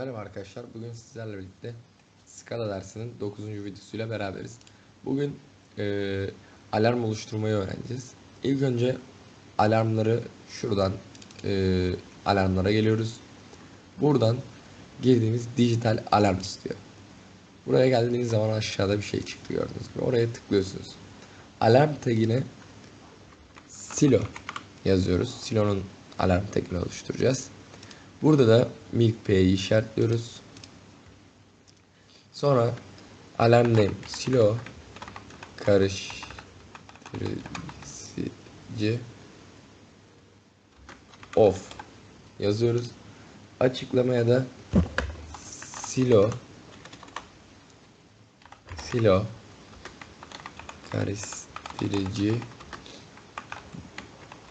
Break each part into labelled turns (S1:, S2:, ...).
S1: Merhaba arkadaşlar. Bugün sizlerle birlikte Scala dersinin 9. videosuyla beraberiz. Bugün e, alarm oluşturmayı öğreneceğiz. İlk önce alarmları şuradan e, alarmlara geliyoruz. Buradan girdiğimiz dijital alarm istiyor. Buraya geldiğiniz zaman aşağıda bir şey çıktı gördüğünüz gibi. Oraya tıklıyorsunuz. Alarm tagine silo yazıyoruz. Silo'nun alarm tagini oluşturacağız. Burada da milk pay'i işaretliyoruz. Sonra alarm name silo karıştırıcı off yazıyoruz. Açıklamaya da silo silo karıştırıcı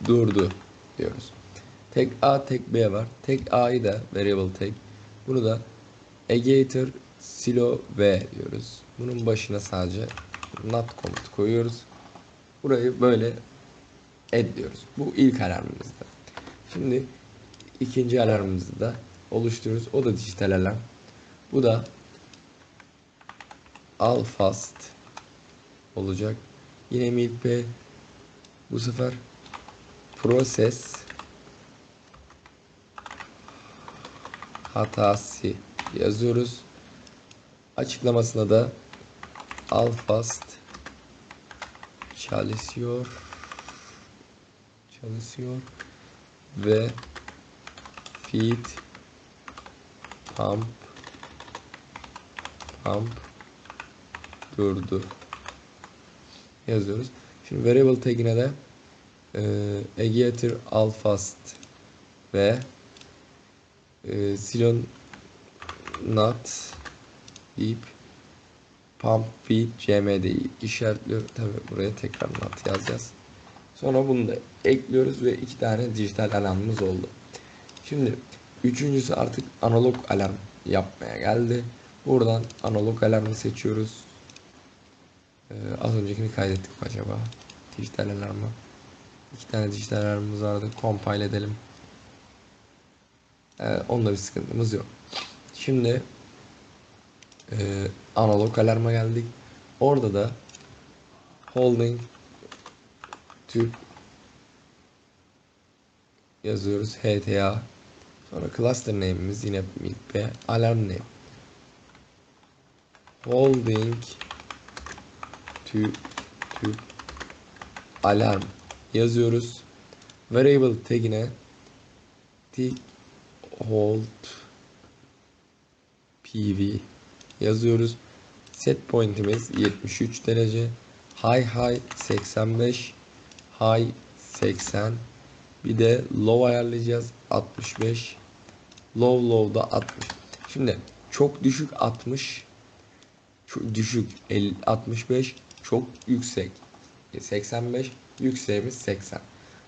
S1: durdu diyoruz. Tek A tek B var. Tek A'yı da variable tek. Bunu da agator silo V diyoruz. Bunun başına sadece not komut koyuyoruz. Burayı böyle add diyoruz. Bu ilk alarmımızda. Şimdi ikinci alarmımızı da oluşturuyoruz. O da dijital alarm. Bu da al fast olacak. Yine milk P bu sefer process hatası yazıyoruz. Açıklamasına da alfast çalışıyor çalışıyor ve feed pump pump durdu yazıyoruz. Şimdi variable tagine de e, aggregator alfast ve e, silon not deyip pump feed cmd'yi işaretliyor. Tabi buraya tekrar not yazacağız. Sonra bunu da ekliyoruz ve iki tane dijital alarmımız oldu. Şimdi üçüncüsü artık analog alarm yapmaya geldi. Buradan analog alarmı seçiyoruz. Ee, az öncekini kaydettik acaba? Dijital alarmı. İki tane dijital alarmımız vardı. Compile edelim. Ee, bir sıkıntımız yok. Şimdi e, analog alarma geldik. Orada da holding Türk yazıyoruz. HTA sonra cluster name'imiz yine milk alarm name holding Türk Türk alarm yazıyoruz. Variable tagine tick hold pv yazıyoruz. Set point'imiz 73 derece. High high 85. High 80. Bir de low ayarlayacağız 65. Low low da 60. Şimdi çok düşük 60. Çok düşük 50, 65. Çok yüksek 85. Yükseğimiz 80.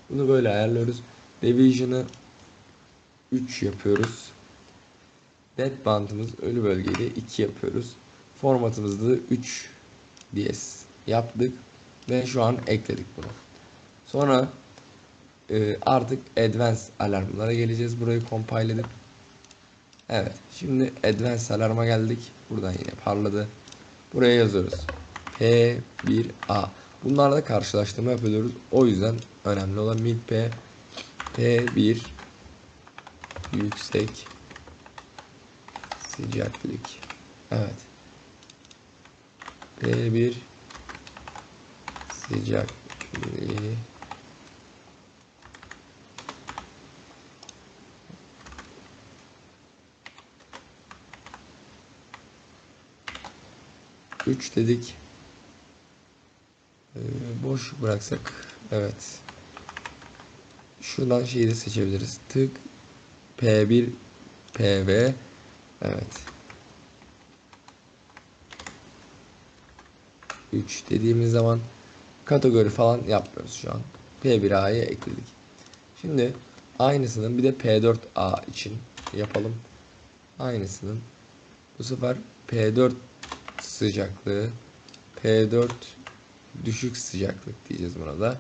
S1: Bunu böyle ayarlıyoruz. Division'ı 3 yapıyoruz. Dead bandımız ölü bölgede 2 yapıyoruz. Formatımızda da 3 DS yaptık ve şu an ekledik bunu. Sonra e, artık advanced alarmlara geleceğiz. Burayı compile edip Evet. Şimdi advanced alarma geldik. Buradan yine parladı. Buraya yazıyoruz. P1A. Bunlarla karşılaştırma yapıyoruz. O yüzden önemli olan mid P P1 yüksek sıcaklık. Evet. P1 sıcaklığı Üç dedik. Ee, boş bıraksak. Evet. Şuradan de seçebiliriz. Tık P1 PV Evet. 3 dediğimiz zaman kategori falan yapmıyoruz şu an. P1A'ya ekledik. Şimdi aynısının bir de P4A için yapalım. Aynısının bu sefer P4 sıcaklığı P4 düşük sıcaklık diyeceğiz buna da.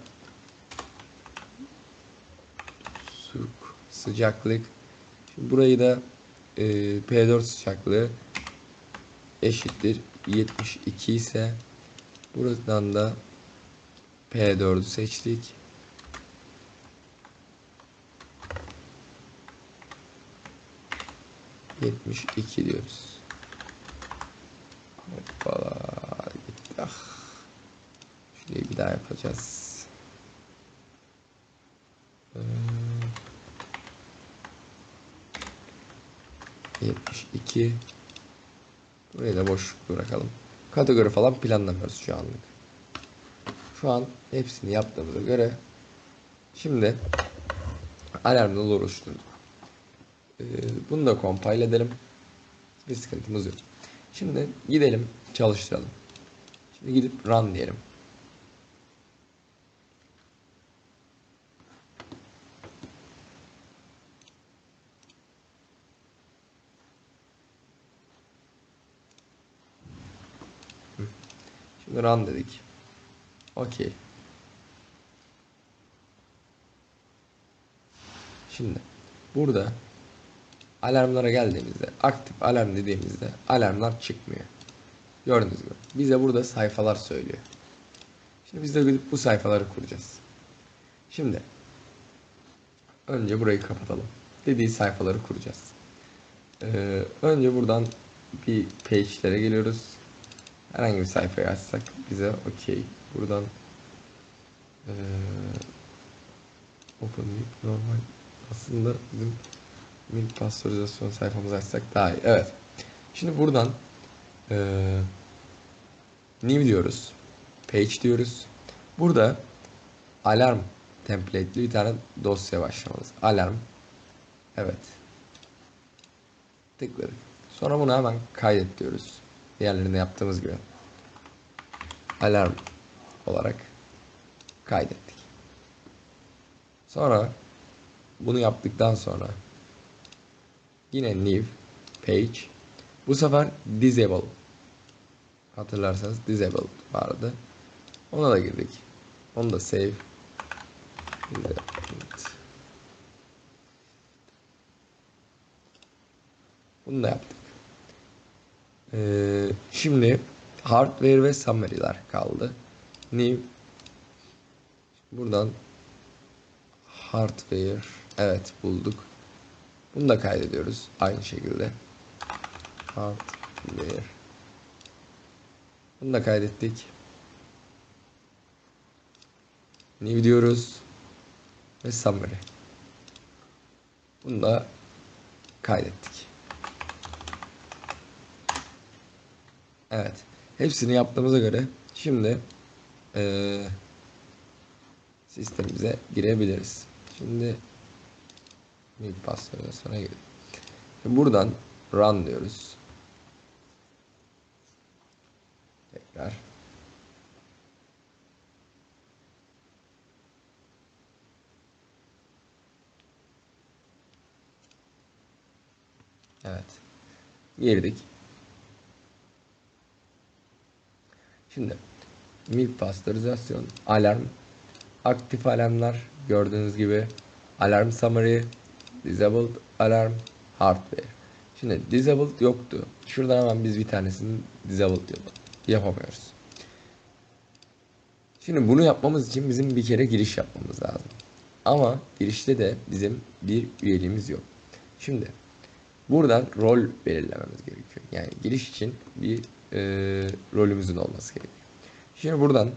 S1: Sıcaklık. Şimdi burayı da e, e, P4 sıcaklığı eşittir 72 ise buradan da P4'ü seçtik. Yetmiş iki diyoruz. Hoppala. Ah. Şurayı bir daha yapacağız. Ee, 72 Burayı da boş bırakalım. Kategori falan planlamıyoruz şu anlık. Şu an hepsini yaptığımıza göre şimdi alarm dolu oluşturduk. Ee, bunu da compile edelim. Bir sıkıntımız yok. Şimdi gidelim çalıştıralım. Şimdi gidip run diyelim. Run dedik. Okey. Şimdi burada alarmlara geldiğimizde aktif alarm dediğimizde alarmlar çıkmıyor. Gördüğünüz gibi. Bize burada sayfalar söylüyor. Şimdi biz de gidip bu sayfaları kuracağız. Şimdi önce burayı kapatalım. Dediği sayfaları kuracağız. Ee, önce buradan bir page'lere geliyoruz. Herhangi bir sayfayı açsak bize okey. Buradan ee, open with normal aslında bizim milk pastörizasyon sayfamızı açsak daha iyi. Evet. Şimdi buradan ee, new diyoruz. Page diyoruz. Burada alarm template'li bir tane dosya başlamalıyız. Alarm. Evet. Tıkladık. Sonra bunu hemen kaydet diyoruz. Diğerlerinde yaptığımız gibi. Alarm olarak kaydettik. Sonra bunu yaptıktan sonra yine new page bu sefer disable hatırlarsanız disable vardı. Ona da girdik. Onu da save Bunu da yaptık. Ee, şimdi hardware ve summary'ler kaldı. New buradan hardware evet bulduk. Bunu da kaydediyoruz aynı şekilde. Hardware bunu da kaydettik. New diyoruz ve summary. Bunu da kaydettik. Evet. Hepsini yaptığımıza göre şimdi ee, sistemimize girebiliriz. Şimdi milk pastörizasyona girelim. Şimdi buradan run diyoruz. Tekrar. Evet. Girdik. Şimdi milk pastörizasyon, alarm, aktif alarmlar gördüğünüz gibi alarm summary, disabled alarm, hardware. Şimdi disabled yoktu. Şuradan hemen biz bir tanesini disabled yapamıyoruz. Şimdi bunu yapmamız için bizim bir kere giriş yapmamız lazım. Ama girişte de bizim bir üyeliğimiz yok. Şimdi buradan rol belirlememiz gerekiyor. Yani giriş için bir e, rolümüzün olması gerekiyor. Şimdi buradan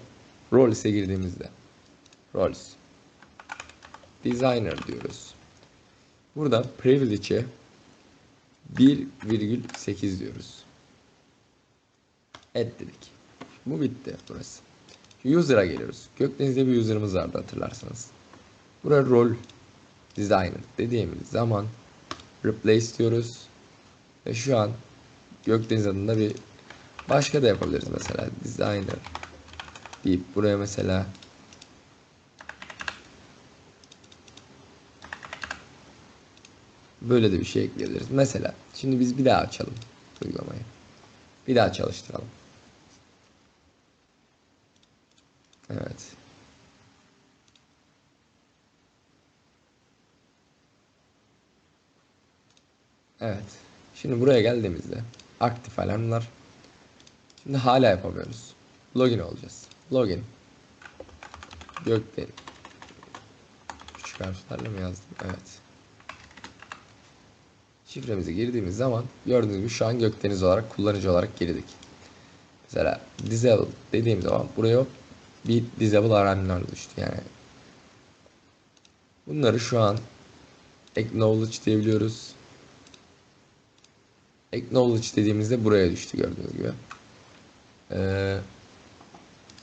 S1: roles'e girdiğimizde roles designer diyoruz. Burada privilege'e 1,8 diyoruz. Add dedik. Bu bitti burası. User'a geliyoruz. Gökdeniz'de bir user'ımız vardı hatırlarsanız. Buraya rol designer dediğimiz zaman replace diyoruz. Ve şu an Gökdeniz adında bir başka da yapabiliriz mesela designer deyip buraya mesela böyle de bir şey ekleyebiliriz. Mesela şimdi biz bir daha açalım uygulamayı. Bir daha çalıştıralım. Evet. Evet. Şimdi buraya geldiğimizde aktif alarmlar. Şimdi hala yapamıyoruz. Login olacağız. Login. Gökdelen. Küçük harflerle mi yazdım? Evet. Şifremizi girdiğimiz zaman gördüğünüz gibi şu an Gökdeniz olarak kullanıcı olarak girdik. Mesela disable dediğim zaman buraya bir disable alarmlar düştü yani. Bunları şu an acknowledge diyebiliyoruz. Acknowledge dediğimizde buraya düştü gördüğünüz gibi. Ee,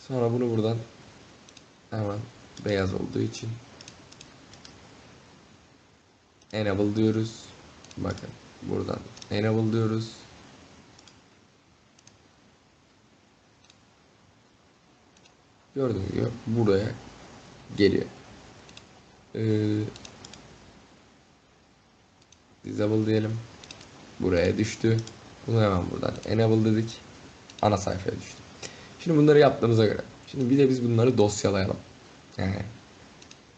S1: sonra bunu buradan hemen beyaz olduğu için enable diyoruz. Bakın buradan enable diyoruz. Gördüğünüz gibi buraya geliyor. Ee, disable diyelim. Buraya düştü. Bunu hemen buradan enable dedik. Ana sayfaya düştü. Şimdi bunları yaptığımıza göre. Şimdi bir de biz bunları dosyalayalım. Yani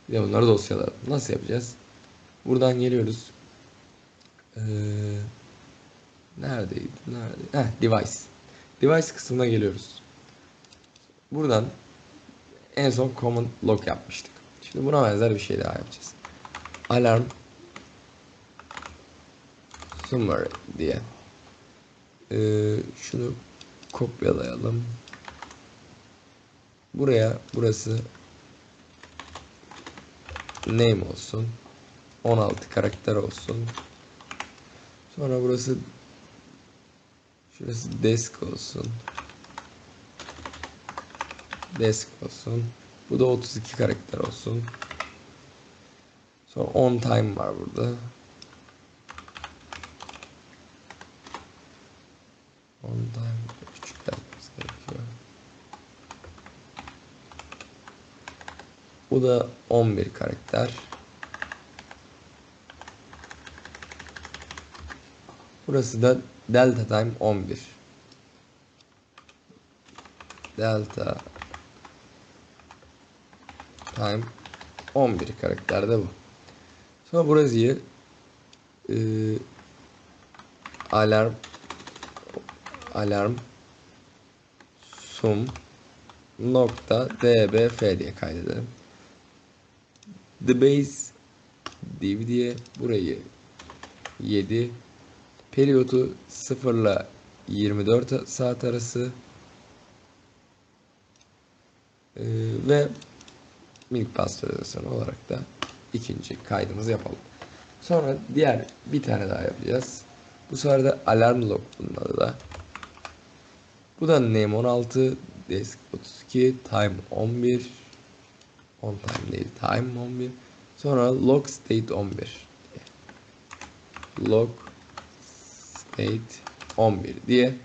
S1: bir de bunları dosyalayalım. Nasıl yapacağız? Buradan geliyoruz. Ee, neredeydi? Nerede? Heh, device. Device kısmına geliyoruz. Buradan en son command log yapmıştık. Şimdi buna benzer bir şey daha yapacağız. Alarm summary diye. Ee, şunu kopyalayalım. Buraya burası name olsun. 16 karakter olsun. Sonra burası şurası desk olsun. Desk olsun. Bu da 32 karakter olsun. Sonra on time var burada. On time küçük yapmamız gerekiyor. Bu da 11 karakter. Burası da delta time 11. Delta time 11 karakterde bu. Sonra burayı e, alarm alarm sum nokta dbf diye kaydedelim. The base div diye burayı 7 periyodu 0 ile 24 saat arası ee, ve milk pastörizasyonu olarak da ikinci kaydımızı yapalım. Sonra diğer bir tane daha yapacağız. Bu sefer de alarm log bunun adı da. Bu da name 16, desk 32, time 11, on time değil time 11. Sonra log state 11. Log state 11 diye.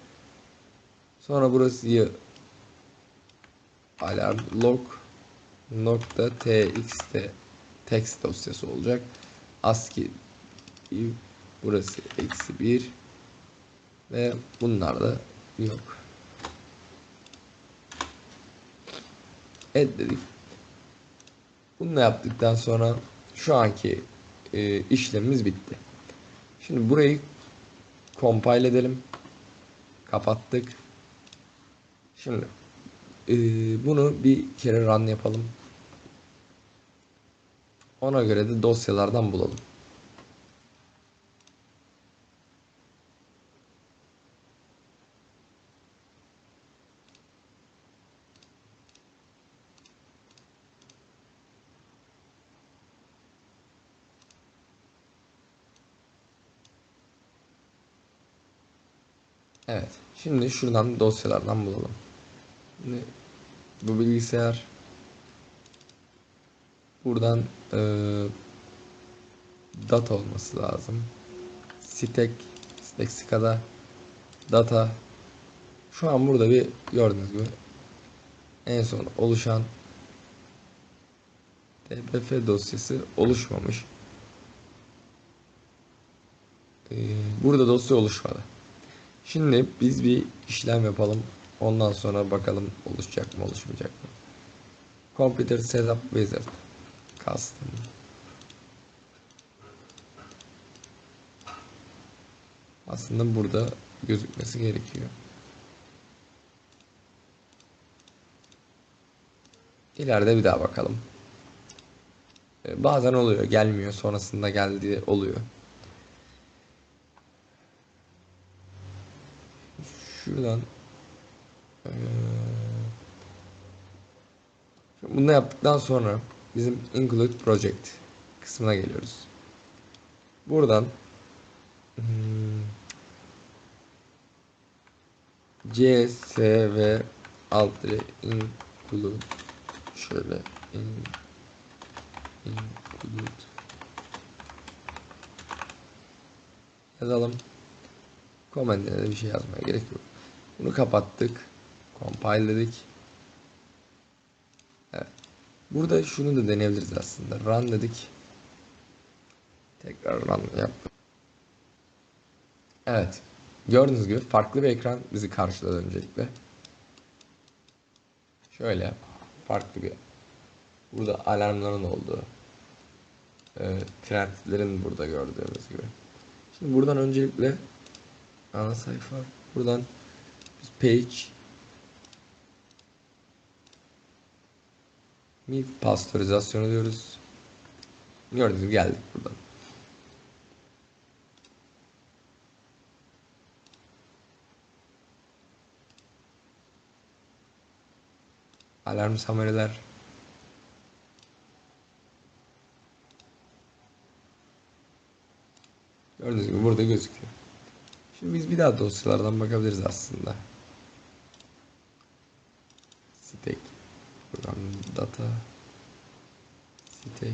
S1: Sonra burası alarm log nokta txt text dosyası olacak. ASCII burası eksi 1 ve bunlar da yok. Evet dedik. Bunu da yaptıktan sonra şu anki e, işlemimiz bitti. Şimdi burayı compile edelim. Kapattık. Şimdi e, bunu bir kere run yapalım. Ona göre de dosyalardan bulalım. Evet. Şimdi şuradan dosyalardan bulalım. Şimdi bu bilgisayar buradan e, data olması lazım. Stack, Stexica'da data şu an burada bir gördüğünüz gibi en son oluşan dbf dosyası oluşmamış. Ee, burada dosya oluşmadı. Şimdi biz bir işlem yapalım. Ondan sonra bakalım oluşacak mı oluşmayacak mı. Computer Setup Wizard Custom aslında burada gözükmesi gerekiyor. İleride bir daha bakalım. Ee, Bazen oluyor, gelmiyor. Sonrasında geldiği oluyor. Şuradan eee, bunu yaptıktan sonra bizim include project kısmına geliyoruz. Buradan hmm, C, S ve alt include şöyle in, include yazalım. Comment'ine de bir şey yazmaya gerek yok. Bunu kapattık. Compile dedik. Evet. Burada şunu da deneyebiliriz aslında. Run dedik. Tekrar run yap. Evet. Gördüğünüz gibi farklı bir ekran bizi karşıladı öncelikle. Şöyle farklı bir burada alarmların olduğu e, trendlerin burada gördüğümüz gibi. Şimdi buradan öncelikle ana sayfa buradan page milk pastörizasyonu diyoruz. Gördüğünüz gibi geldik buradan. Alarm samareler. Gördüğünüz gibi burada gözüküyor. Şimdi biz bir daha dosyalardan bakabiliriz aslında. Stack. Buradan data. Stack.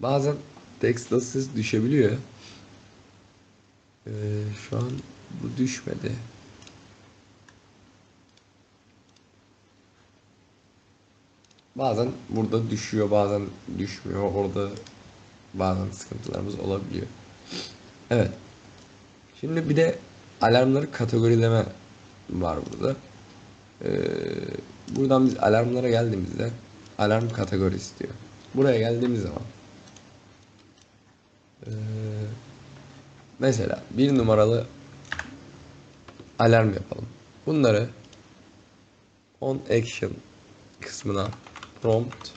S1: Bazen text dosyası düşebiliyor. Ee, şu an bu düşmedi. Bazen burada düşüyor, bazen düşmüyor. Orada bazen sıkıntılarımız olabiliyor. Evet. Şimdi bir de alarmları kategorileme var burada. Ee, buradan biz alarmlara geldiğimizde alarm kategori istiyor. Buraya geldiğimiz zaman ee, mesela bir numaralı alarm yapalım. Bunları on action kısmına prompt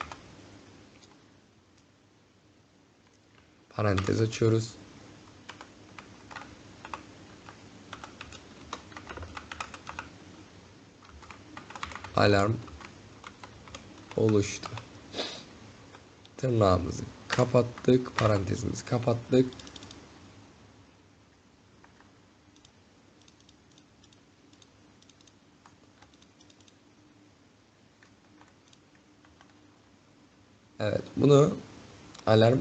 S1: parantez açıyoruz. Alarm oluştu. Tırnağımızı kapattık, parantezimizi kapattık. Evet, bunu alarm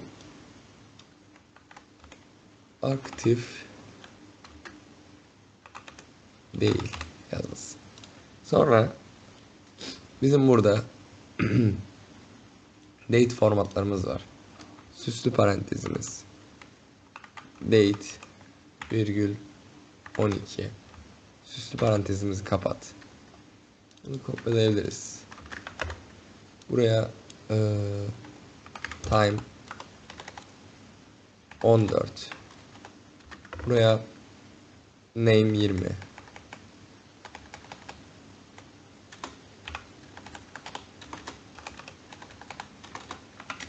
S1: aktif değil yazması. Sonra bizim burada date formatlarımız var. Süslü parantezimiz. Date virgül 12 süslü parantezimizi kapat. Bunu kopyalayabiliriz. Buraya eee, time. 14 buraya name 20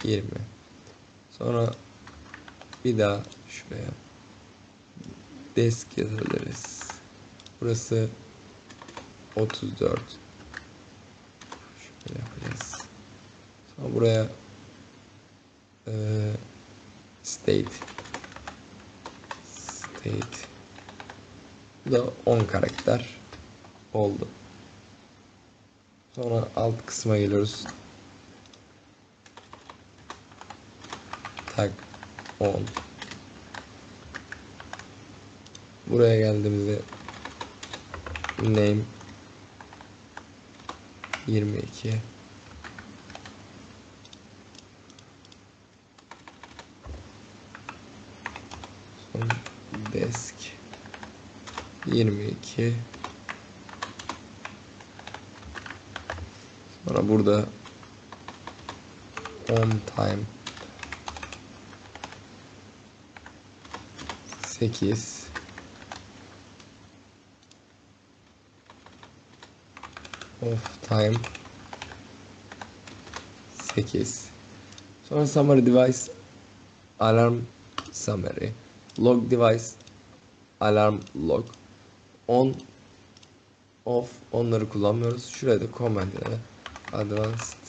S1: 20 sonra bir daha şuraya desk yazabiliriz. Burası 34 şöyle yapacağız. Sonra buraya eee, state. State. Bu da 10 karakter oldu. Sonra alt kısma geliyoruz. Tag 10 buraya geldiğimizde name 22 sonra desk 22 Sonra burada on time. 8 off time. 8 sonra summary device alarm summary. Log device alarm log on off onları kullanmıyoruz şuraya da command ile advanced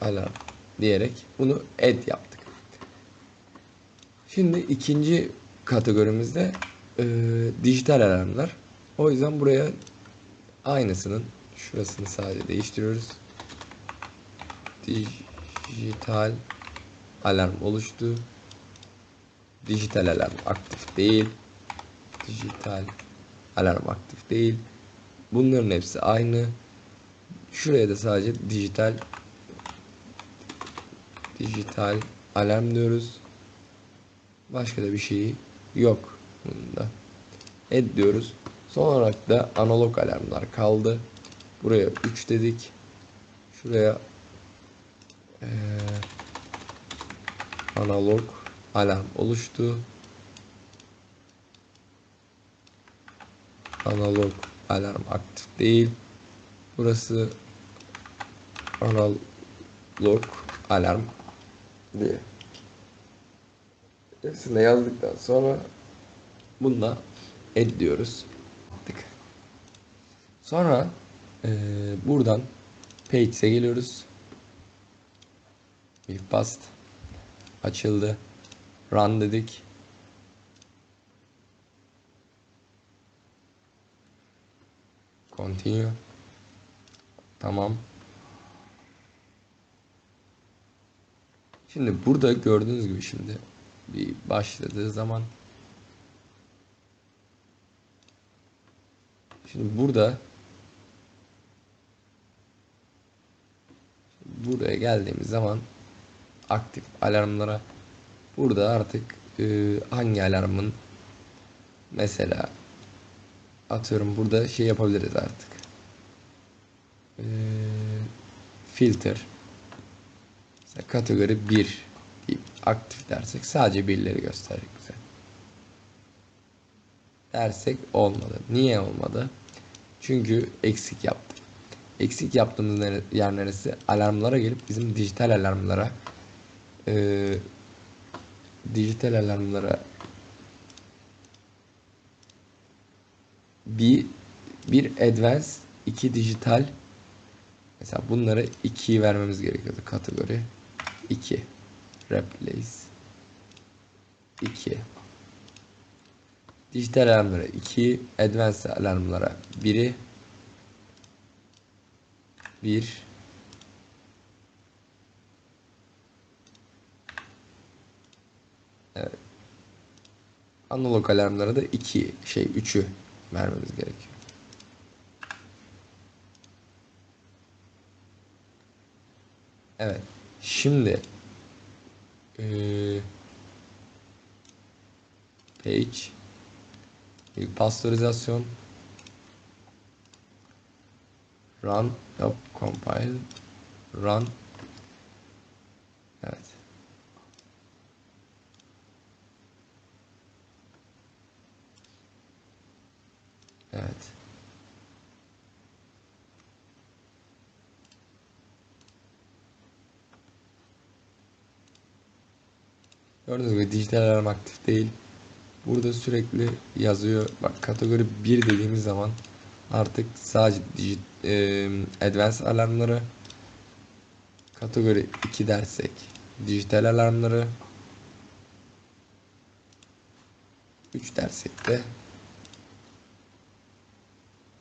S1: alarm diyerek bunu add yaptık. Şimdi ikinci kategorimizde e, dijital alarmlar. O yüzden buraya aynısının şurasını sadece değiştiriyoruz. Dijital alarm oluştu. Dijital alarm aktif değil. Dijital alarm aktif değil. Bunların hepsi aynı. Şuraya da sadece dijital dijital alarm diyoruz. Başka da bir şey yok bunda. Add diyoruz. Son olarak da analog alarmlar kaldı. Buraya 3 dedik. Şuraya ee, analog alarm oluştu. Analog alarm aktif değil. Burası analog alarm diye. Hepsini yazdıktan sonra bununla add diyoruz. Sonra e, buradan Pages'e geliyoruz. Bir bast açıldı. Run dedik. Continue. Tamam. Şimdi burada gördüğünüz gibi şimdi bir başladığı zaman Şimdi burada buraya geldiğimiz zaman aktif alarmlara. Burada artık e, hangi alarmın mesela atıyorum burada şey yapabiliriz artık. E, filter. Mesela kategori 1 deyip aktif dersek sadece birleri gösterecek bize. Dersek olmadı. Niye olmadı? Çünkü eksik yaptık. Eksik yaptığımız yer neresi? Alarmlara gelip bizim dijital alarmlara e, dijital alarmlara bir bir advance iki dijital. Mesela bunları 2'yi vermemiz gerekiyordu kategori. 2 replace. 2 dijital alarmlara 2 advanced alarmlara 1'i 1 Analog alarmlara da 2 şey 3'ü vermemiz gerekiyor. Evet. Şimdi ee, page pastörizasyon run yap compile run evet Gördüğünüz gibi dijital alarm aktif değil. Burada sürekli yazıyor. Bak kategori 1 dediğimiz zaman artık sadece digit, e, advanced alarmları kategori 2 dersek dijital alarmları 3 dersek de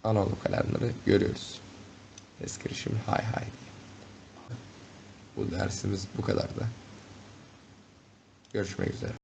S1: analog alarmları görüyoruz. Ses girişim hay hay Bu dersimiz bu kadar da. Görüşmek üzere.